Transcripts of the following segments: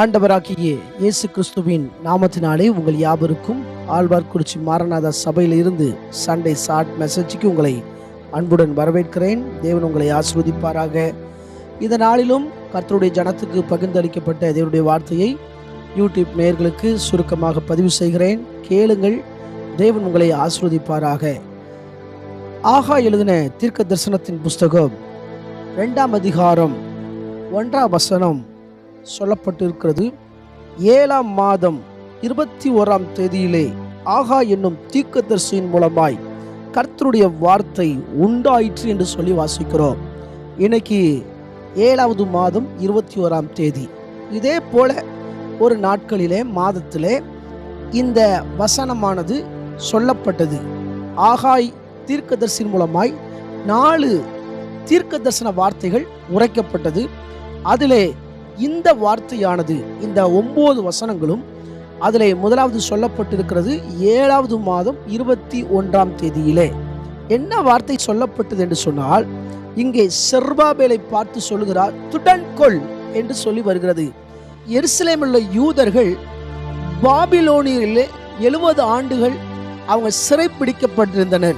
ஆண்டவராகிய இயேசு கிறிஸ்துவின் நாமத்தினாலே உங்கள் யாவருக்கும் ஆழ்வார்குறிச்சி மாரநாத சபையில் இருந்து சண்டே ஷார்ட் மெசேஜுக்கு உங்களை அன்புடன் வரவேற்கிறேன். தேவன் உங்களை ஆசிர்வதிப்பாராக. இந்த நாளிலும் கர்த்தருடைய ஜனத்துக்கு பகிர்ந்தளிக்கப்பட்ட தேவனுடைய வார்த்தையை யூடியூப் நேயர்களுக்கு சுருக்கமாக பதிவு செய்கிறேன். கேளுங்கள் தேவன் உங்களை ஆசிர்வதிப்பாராக. ஆகா எழுதின தீர்க்க தரிசனத்தின் புஸ்தகம் ரெண்டாம் அதிகாரம் ஒன்றாம் வசனம் சொல்லப்பட்டிருக்கிறது. ஏழாம் மாதம் இருபத்தி ஓராம் தேதியிலே ஆகா என்னும் தீக்கதர்சியின் மூலமாய் கர்த்தருடைய வார்த்தை உண்டாயிற்று என்று சொல்லி வாசிக்கிறோம். இன்னைக்கு ஏழாவது மாதம் இருபத்தி ஓராம் தேதி. இதே போல ஒரு நாட்களிலே மாதத்திலே இந்த வசனமானது சொல்லப்பட்டது. ஆகாய் தீர்க்கதர்சின் மூலமாய் நாலு தீர்க்க தரிசன வார்த்தைகள் உரைக்கப்பட்டது. அதிலே இந்த வார்த்தையானது இந்த ஒன்பது வசனங்களும் அதில் முதலாவது சொல்லப்பட்டிருக்கிறது ஏழாவது மாதம் இருபத்தி ஒன்றாம் தேதியிலே. என்ன வார்த்தை சொல்லப்பட்டது என்று சொன்னால் இங்கே செர்பாபேலை பார்த்து சொல்லுகிறார் துடன் கொள் என்று சொல்லி வருகிறது. எருசலேமில் உள்ள யூதர்கள் பாபிலோனியிலே எழுபது ஆண்டுகள் அவங்க சிறைப்பிடிக்கப்பட்டிருந்தனர்.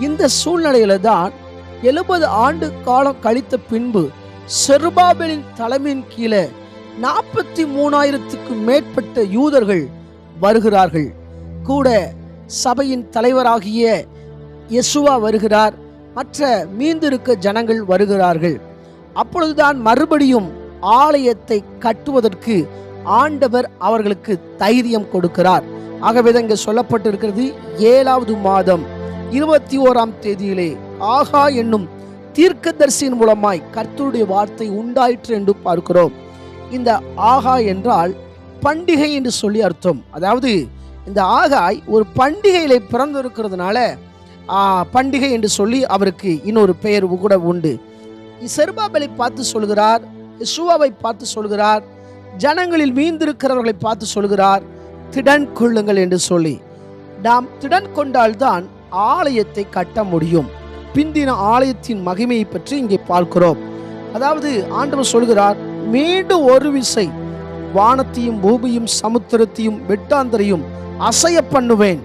இந்த சூழ்நிலையில தான் எழுபது ஆண்டு காலம் கழித்த பின்பு செருபாபெலின் தலைமையின் கீழே நாற்பத்தி மூணாயிரத்துக்கு மேற்பட்ட யூதர்கள் வருகிறார்கள். கூட சபையின் தலைவராகிய யெசுவா வருகிறார். மற்ற மீந்திருக்க ஜனங்கள் வருகிறார்கள். அப்பொழுதுதான் மறுபடியும் ஆலயத்தை கட்டுவதற்கு ஆண்டவர் அவர்களுக்கு தைரியம் கொடுக்கிறார். ஆகவே இங்கே சொல்லப்பட்டிருக்கிறது ஏழாவது மாதம் இருபத்தி ஓராம் தேதியிலே ஆகா என்னும் தீர்க்கதரிசியின் மூலமாய் கர்த்தருடைய வார்த்தை உண்டாயிற்று என்று பார்க்கிறோம். இந்த ஆகா என்றால் பண்டிகை என்று சொல்லி அர்த்தம். அதாவது இந்த ஆகாய் ஒரு பண்டிகையில பிறந்திருக்கிறதுனால பண்டிகை என்று சொல்லி அவருக்கு இன்னொரு பெயர் கூட உண்டு. செருபாபலை பார்த்து சொல்கிறார் இசுவாவை பார்த்து சொல்கிறார் ஜனங்களில் மீந்திருக்கிறவர்களை பார்த்து சொல்கிறார் திடன் கொள்ளுங்கள் என்று சொல்லி. நாம் திடன் கொண்டால்தான் ஆலயத்தை கட்ட முடியும். பிந்தின ஆலயத்தின் மகிமையை பற்றி இங்கே பார்க்கிறோம். அதாவது ஆண்டவர் சொல்கிறார் மீண்டும் ஒரு விசை வானத்தையும் பூமியும் சமுத்திரத்தையும் வெட்டாந்தரையும் அசைய பண்ணுவேன்.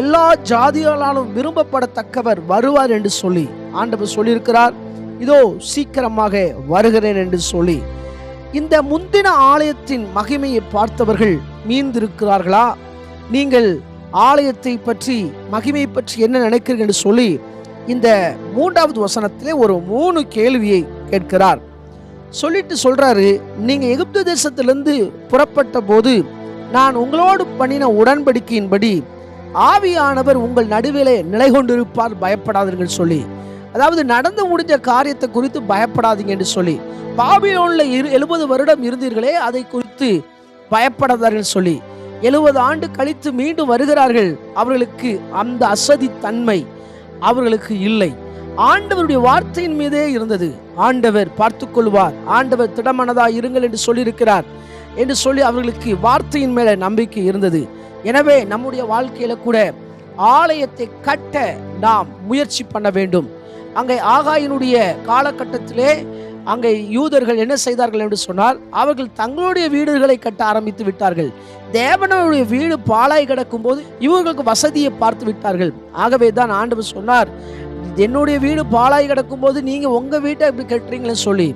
எல்லா ஜாதிகளாலும் விரும்பப்படத்தக்கவர் வருவார் என்று சொல்லி ஆண்டவர் சொல்லியிருக்கிறார். இதோ சீக்கிரமாக வருகிறேன் என்று சொல்லி. இந்த முந்தின ஆலயத்தின் மகிமையை பார்த்தவர்கள் மீந்திருக்கிறார்களா? நீங்கள் ஆலயத்தை பற்றி மகிமை பற்றி என்ன நினைக்கிறீர்கள் என்று சொல்லி இந்த மூன்றாவது வசனத்திலே ஒரு மூணு கேள்வியை கேட்கிறார். சொல்லிட்டு சொல்றாரு நீங்க எகிப்து தேசத்திலிருந்து புறப்பட்ட போது நான் உங்களோடு பண்ணின உடன்படிக்கையின்படி ஆவியானவர் உங்கள் நடுவிலே நிலை கொண்டிருப்பார் பயப்படாதீர்கள் சொல்லி அதாவது நடந்து முடிஞ்ச காரியத்தை குறித்து பயப்படாதீங்க என்று சொல்லி பாபிலோன்ல இரு எழுபது வருடம் இருந்தீர்களே அதை குறித்து பயப்படாதார்கள் சொல்லி எழுபது ஆண்டு கழித்து மீண்டும் வருகிறார்கள் அவர்களுக்கு அந்த அசதி தன்மை அவர்களுக்கு இல்லை. ஆண்டவருடைய வார்த்தையின் மீதே இருந்தது. ஆண்டவர் பார்த்து கொள்வார் ஆண்டவர் திடமனதா இருங்கள் என்று சொல்லியிருக்கிறார். என்று சொல்லி அவர்களுக்கு வார்த்தையின் மேல நம்பிக்கை இருந்தது. எனவே நம்முடைய வாழ்க்கையில கூட ஆலயத்தை கட்ட நாம் முயற்சி பண்ண வேண்டும். அங்கே ஆகாயினுடைய காலகட்டத்திலே அங்கே யூதர்கள் என்ன செய்தார்கள் என்று சொன்னால் அவர்கள் தங்களுடைய வீடுகளை கட்ட ஆரம்பித்து விட்டார்கள். தேவனுடைய வீடு பாலாய் கிடக்கும் போது இவர்களுக்கு வசதியை பார்த்து விட்டார்கள். ஆகவே தான் ஆண்டவர் சொன்னார் என்னுடைய வீடு பாலாய் கிடக்கும் போது நீங்க உங்க வீட்டை இப்படி கட்டுறீங்களேன்னு சொல்லி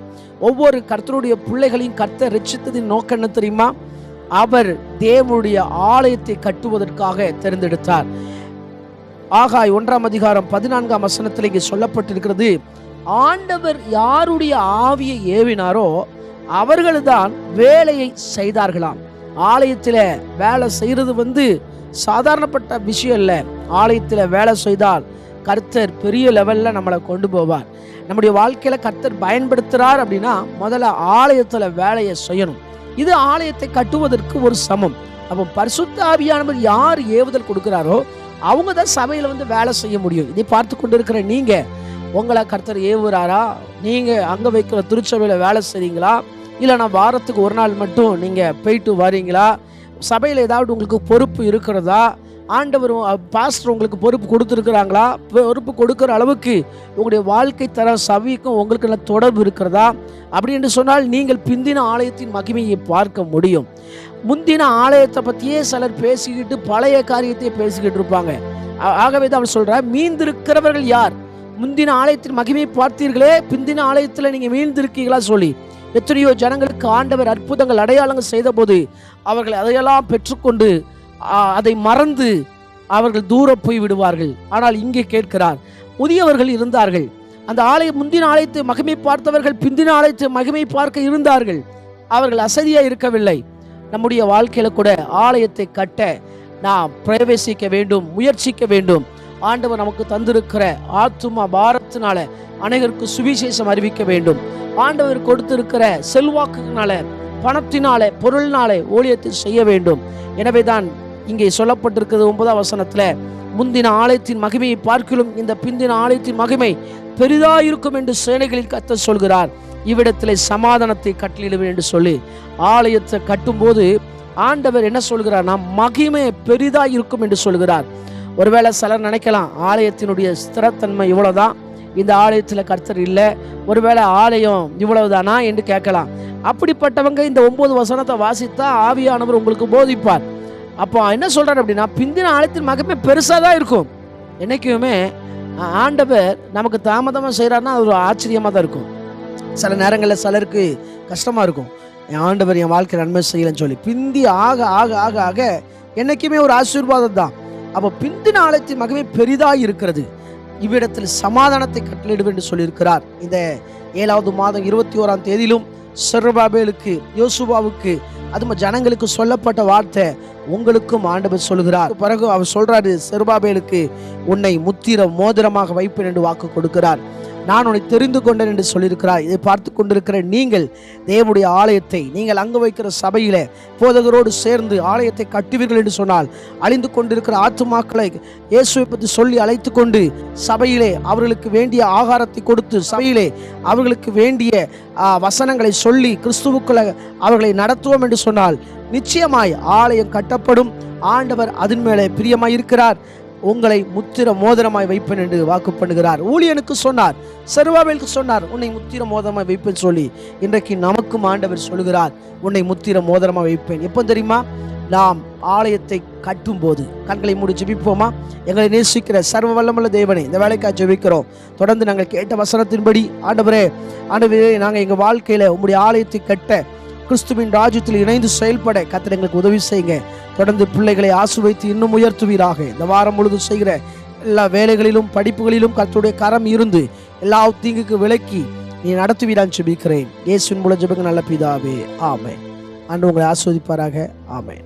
ஒவ்வொரு கர்த்தருடைய பிள்ளைகளையும் கர்த்த ரட்சித்ததின் நோக்கம் என்ன தெரியுமா? அவர் தேவனுடைய ஆலயத்தை கட்டுவதற்காக தேர்ந்தெடுத்தார். ஆகாய் ஒன்றாம் அதிகாரம் பதினான்காம் வசனத்தில் இங்கே சொல்லப்பட்டிருக்கிறது ஆண்டவர் யாருடைய ஆவியை ஏவினாரோ அவர்கள்தான் வேலையை செய்தார்களாம். ஆலயத்தில் வேலை செய்கிறது வந்து சாதாரணப்பட்ட விஷயம் இல்லை. ஆலயத்தில் வேலை செய்தால் கர்த்தர் பெரிய லெவலில் நம்மளை கொண்டு போவார். நம்முடைய வாழ்க்கையில் கர்த்தர் பயன்படுத்துகிறார் அப்படின்னா முதல்ல ஆலயத்தில் வேலையை செய்யணும். இது ஆலயத்தை கட்டுவதற்கு ஒரு சமம். அப்போ பரிசுத்த ஆவியானவர் யார் ஏவுதல் கொடுக்குறாரோ அவங்க தான் சபையில் வந்து வேலை செய்ய முடியும். இதை பார்த்து கொண்டு இருக்கிற நீங்கள் உங்களை கர்த்தர் ஏவுறாரா? நீங்கள் அங்கே வைக்கிற திருச்சபையில் வேலை செய்றீங்களா? இல்லைனா வாரத்துக்கு ஒரு நாள் மட்டும் நீங்கள் போயிட்டு வரீங்களா? சபையில் ஏதாவது உங்களுக்கு பொறுப்பு இருக்கிறதா? ஆண்டவர் பாஸ்டர் உங்களுக்கு பொறுப்பு கொடுத்துருக்குறாங்களா? பொறுப்பு கொடுக்குற அளவுக்கு உங்களுடைய வாழ்க்கை தர சவிக்கும் உங்களுக்கு நல்ல தொடர்பு இருக்கிறதா? அப்படி என்று சொன்னால் நீங்கள் பிந்தின ஆலயத்தின் மகிமையை பார்க்க முடியும். முந்தின ஆலயத்தை பற்றியே சிலர் பேசிக்கிட்டு பழைய காரியத்தை பேசிக்கிட்டு இருப்பாங்க. ஆகவே தான் அவன் சொல்கிறார் மீந்திருக்கிறவர்கள் யார்? முந்தின ஆலயத்தின் மகிமையை பார்த்தீர்களே பிந்தின ஆலயத்தில் நீங்கள் மீழ்ந்திருக்கீங்களா சொல்லி. எத்தனையோ ஜனங்களுக்கு ஆண்டவர் அற்புதங்கள் அடையாளங்கள் செய்தபோது அவர்கள் அதையெல்லாம் பெற்றுக்கொண்டு அதை மறந்து அவர்கள் தூர போய் விடுவார்கள். ஆனால் இங்கே கேட்கிறார் முதியவர்கள் இருந்தார்கள். அந்த ஆலய முந்தின ஆலயத்தை மகிமை பார்த்தவர்கள் பிந்தின ஆலயத்தை மகிமை பார்க்க இருந்தார்கள். அவர்கள் அசதியாக இருக்கவில்லை. நம்முடைய வாழ்க்கையில் கூட ஆலயத்தை கட்ட நாம் பிரவேசிக்க வேண்டும் முயற்சிக்க வேண்டும். ஆண்டவர் நமக்கு தந்திருக்கிற ஆத்துமா பாரத்தினால அனைவருக்கு சுவிசேஷம் அறிவிக்க வேண்டும். ஆண்டவர் கொடுத்திருக்கிற செல்வாக்குனால பணத்தினாலே பொருளினாலே ஊழியத்தை செய்ய வேண்டும். எனவே தான் இங்கே சொல்லப்பட்டிருக்கிறது ஒன்பதாம் வசனத்துல முந்தின ஆலயத்தின் மகிமையை பார்க்கிலும் இந்த பிந்தின ஆலயத்தின் மகிமை பெரிதாயிருக்கும் என்று சேனைகளில் கத்த சொல்கிறார். இவ்விடத்திலே சமாதானத்தை கட்டளிடுவேன் என்று சொல்லி ஆலயத்தை கட்டும்போது ஆண்டவர் என்ன சொல்கிறார்? நாம் மகிமை பெரிதா இருக்கும் என்று சொல்கிறார். ஒருவேளை சிலர் நினைக்கலாம் ஆலயத்தினுடைய ஸ்திரத்தன்மை இவ்வளவுதான் இந்த ஆலயத்தில் கர்த்தர் இல்லை ஒருவேளை ஆலயம் இவ்வளவுதானா என்று கேட்கலாம். அப்படிப்பட்டவங்க இந்த ஒன்பது வசனத்தை வாசித்தா ஆவியானவர் உங்களுக்கு போதிப்பார். அப்போ என்ன சொல்கிறார் அப்படின்னா பிந்தின ஆலயத்தின் மகமே பெருசாக தான் இருக்கும். என்னைக்குமே ஆண்டவர் நமக்கு தாமதமாக செய்கிறாருன்னா அது ஒரு ஆச்சரியமாக தான் இருக்கும். சில நேரங்களில் சிலருக்கு கஷ்டமாக இருக்கும். என் ஆண்டவர் என் வாழ்க்கை நன்மை செய்யலைன்னு சொல்லி பிந்தி ஆக ஆக ஆக ஆக என்றைக்குமே ஒரு ஆசீர்வாதம் தான். அப்போ பிந்தின ஆலயத்தின் மகிமை பெரிதாக இருக்கிறது. இவ்விடத்தில் சமாதானத்தை கட்டளிடும் என்று சொல்லியிருக்கிறார். இந்த ஏழாவது மாதம் இருபத்தி ஓராம் தேதியிலும் செர்பாபேலுக்கு யோசுவாவுக்கு அது ஜனங்களுக்கு சொல்லப்பட்ட வார்த்தை உங்களுக்கும் ஆண்டவர் சொல்கிறார். பிறகு அவர் சொல்றாரு செருபாபேலுக்கு உன்னை முத்திர மோதிரமாக வைப்பேன் என்று வாக்கு கொடுக்கிறார். நான் உன்னை தெரிந்து கொண்டேன் என்று சொல்லியிருக்கிறார் இதை பார்த்து கொண்டிருக்கிற நீங்கள் தேவனுடைய ஆலயத்தை நீங்கள் அங்கு வைக்கிற சபையில் போதகரோடு சேர்ந்து ஆலயத்தை கட்டுவீர்கள் என்று சொன்னால் அழிந்து கொண்டிருக்கிற ஆத்துமாக்களை இயேசுவை பற்றி சொல்லி அழைத்து கொண்டு சபையிலே அவர்களுக்கு வேண்டிய ஆகாரத்தை கொடுத்து சபையிலே அவர்களுக்கு வேண்டிய வசனங்களை சொல்லி கிறிஸ்துவுக்குள்ள அவர்களை நடத்துவோம் என்று சொன்னால் நிச்சயமாய் ஆலயம் கட்டப்படும். ஆண்டவர் அதன் மேலே பிரியமாயிருக்கிறார். உங்களை முத்திர மோதிரமாய் வைப்பேன் என்று வாக்கு பண்ணுகிறார். ஊழியனுக்கு சொன்னார். செருவாவேலுக்கு சொன்னார் உன்னை முத்திர மோதிரமாய் வைப்பேன் சொல்லி. இன்றைக்கு நமக்கும் ஆண்டவர் சொல்கிறார் உன்னை முத்திர மோதிரமாய் வைப்பேன். எப்போ தெரியுமா? நாம் ஆலயத்தை கட்டும்போது. கண்களை மூடி ஜெபிப்போமா? எங்களை நேசிக்கிற சர்வ வல்லமல்ல தேவனை இந்த வேலைக்காக ஜெபிக்கிறோம். தொடர்ந்து நாங்கள் கேட்ட வசனத்தின்படி ஆண்டவரே ஆண்டவரே நாங்கள் எங்கள் வாழ்க்கையில் உங்களுடைய ஆலயத்தை கட்ட கிறிஸ்துவின் ராஜ்யத்தில் இணைந்து செயல்பட கத்தர் எங்களுக்கு உதவி செய்யுங்க. தொடர்ந்து பிள்ளைகளை ஆசுவைத்து இன்னும் உயர்த்துவீராக. இந்த வாரம் முழுதும் செய்கிற எல்லா வேலைகளிலும் படிப்புகளிலும் கத்துடைய கரம் இருந்து எல்லா தீங்குக்கு விலக்கி நீ நடத்துவீரான் ஜெபிக்கிறேன். இயேசுவின் மூலம் ஜெபங்க நல்ல பிதாவே ஆமை ஆண்டு உங்களை ஆஸ்வதிப்பாராக ஆமேன்.